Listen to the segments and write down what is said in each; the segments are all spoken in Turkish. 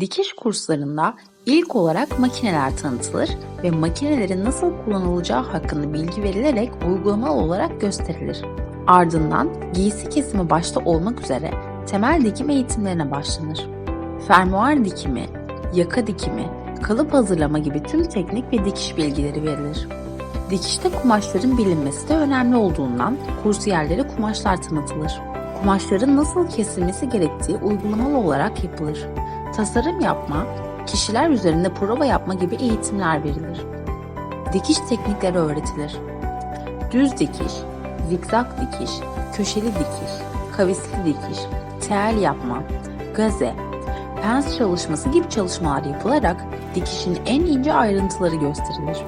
Dikiş kurslarında ilk olarak makineler tanıtılır ve makinelerin nasıl kullanılacağı hakkında bilgi verilerek uygulamalı olarak gösterilir. Ardından giysi kesimi başta olmak üzere temel dikim eğitimlerine başlanır. Fermuar dikimi, yaka dikimi, kalıp hazırlama gibi tüm teknik ve dikiş bilgileri verilir. Dikişte kumaşların bilinmesi de önemli olduğundan kursiyerlere kumaşlar tanıtılır. Kumaşların nasıl kesilmesi gerektiği uygulamalı olarak yapılır. Tasarım yapma, kişiler üzerinde prova yapma gibi eğitimler verilir. Dikiş teknikleri öğretilir. Düz dikiş, zikzak dikiş, köşeli dikiş, kavisli dikiş, tel yapma, gaze, pens çalışması gibi çalışmalar yapılarak dikişin en ince ayrıntıları gösterilir.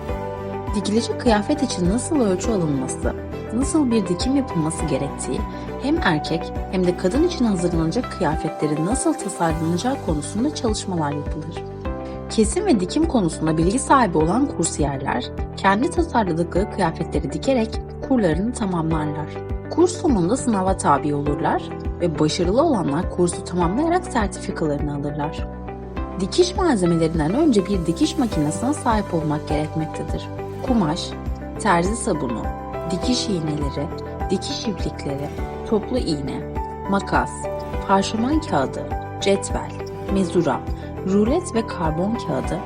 Dikilecek kıyafet için nasıl ölçü alınması, nasıl bir dikim yapılması gerektiği, hem erkek hem de kadın için hazırlanacak kıyafetlerin nasıl tasarlanacağı konusunda çalışmalar yapılır. Kesim ve dikim konusunda bilgi sahibi olan kursiyerler, kendi tasarladıkları kıyafetleri dikerek kurlarını tamamlarlar. Kurs sonunda sınava tabi olurlar ve başarılı olanlar kursu tamamlayarak sertifikalarını alırlar. Dikiş malzemelerinden önce bir dikiş makinesine sahip olmak gerekmektedir. Kumaş, terzi sabunu, dikiş iğneleri, dikiş iplikleri, toplu iğne, makas, parşömen kağıdı, cetvel, mezura, rulet ve karbon kağıdı,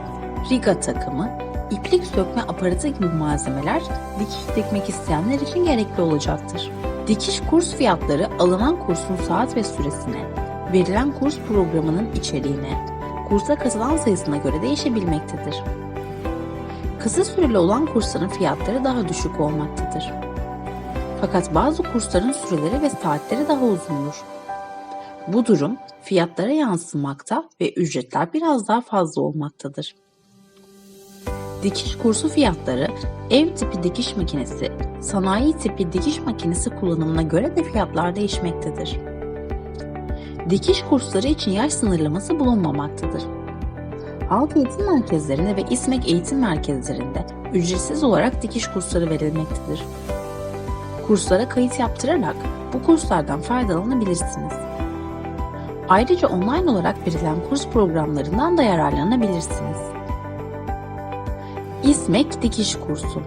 riga takımı, iplik sökme aparatı gibi malzemeler dikiş dikmek isteyenler için gerekli olacaktır. Dikiş kurs fiyatları alınan kursun saat ve süresine, verilen kurs programının içeriğine, kursa katılan sayısına göre değişebilmektedir. Kısa süreli olan kursların fiyatları daha düşük olmaktadır. Fakat bazı kursların süreleri ve saatleri daha uzundur. Bu durum fiyatlara yansımakta ve ücretler biraz daha fazla olmaktadır. Dikiş kursu fiyatları ev tipi dikiş makinesi, sanayi tipi dikiş makinesi kullanımına göre de fiyatlar değişmektedir. Dikiş kursları için yaş sınırlaması bulunmamaktadır. Halk eğitim merkezlerinde ve İSMEK eğitim merkezlerinde ücretsiz olarak dikiş kursları verilmektedir. Kurslara kayıt yaptırarak bu kurslardan faydalanabilirsiniz. Ayrıca online olarak verilen kurs programlarından da yararlanabilirsiniz. İSMEK Dikiş Kursu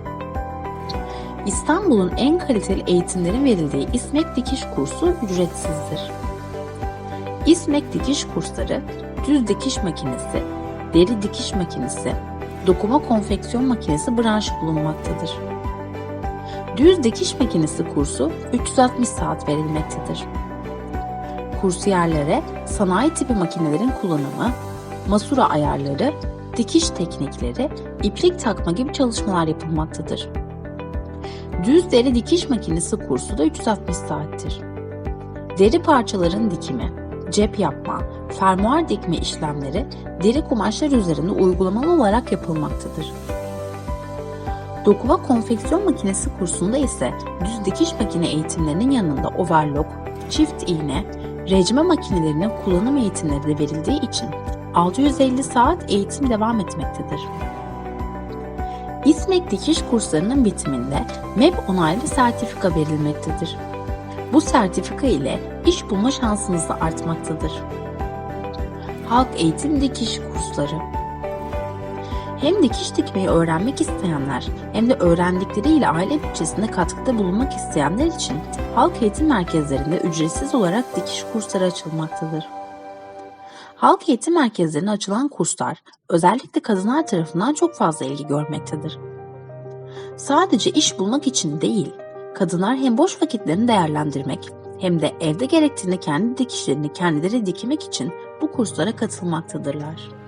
İstanbul'un en kaliteli eğitimlerin verildiği İSMEK Dikiş Kursu ücretsizdir. İSMEK Dikiş Kursları, düz dikiş makinesi, deri dikiş makinesi, dokuma konfeksiyon makinesi branşı bulunmaktadır. Düz dikiş makinesi kursu 360 saat verilmektedir. Kursiyerlere sanayi tipi makinelerin kullanımı, masura ayarları, dikiş teknikleri, iplik takma gibi çalışmalar yapılmaktadır. Düz deri dikiş makinesi kursu da 360 saattir. Deri parçaların dikimi, cep yapma, fermuar dikme işlemleri deri kumaşlar üzerinde uygulamalı olarak yapılmaktadır. Dokuma konfeksiyon makinesi kursunda ise düz dikiş makine eğitimlerinin yanında overlock, çift iğne, recme makinelerinin kullanım eğitimleri de verildiği için 650 saat eğitim devam etmektedir. İSMEK dikiş kurslarının bitiminde MEP onaylı sertifika verilmektedir. Bu sertifika ile iş bulma şansınız da artmaktadır. Halk eğitim dikiş kursları hem dikiş dikmeyi öğrenmek isteyenler hem de öğrendikleriyle aile bütçesine katkıda bulunmak isteyenler için halk eğitim merkezlerinde ücretsiz olarak dikiş kursları açılmaktadır. Halk eğitim merkezlerine açılan kurslar özellikle kadınlar tarafından çok fazla ilgi görmektedir. Sadece iş bulmak için değil, kadınlar hem boş vakitlerini değerlendirmek hem de evde gerektiğinde kendi dikişlerini kendileri dikmek için bu kurslara katılmaktadırlar.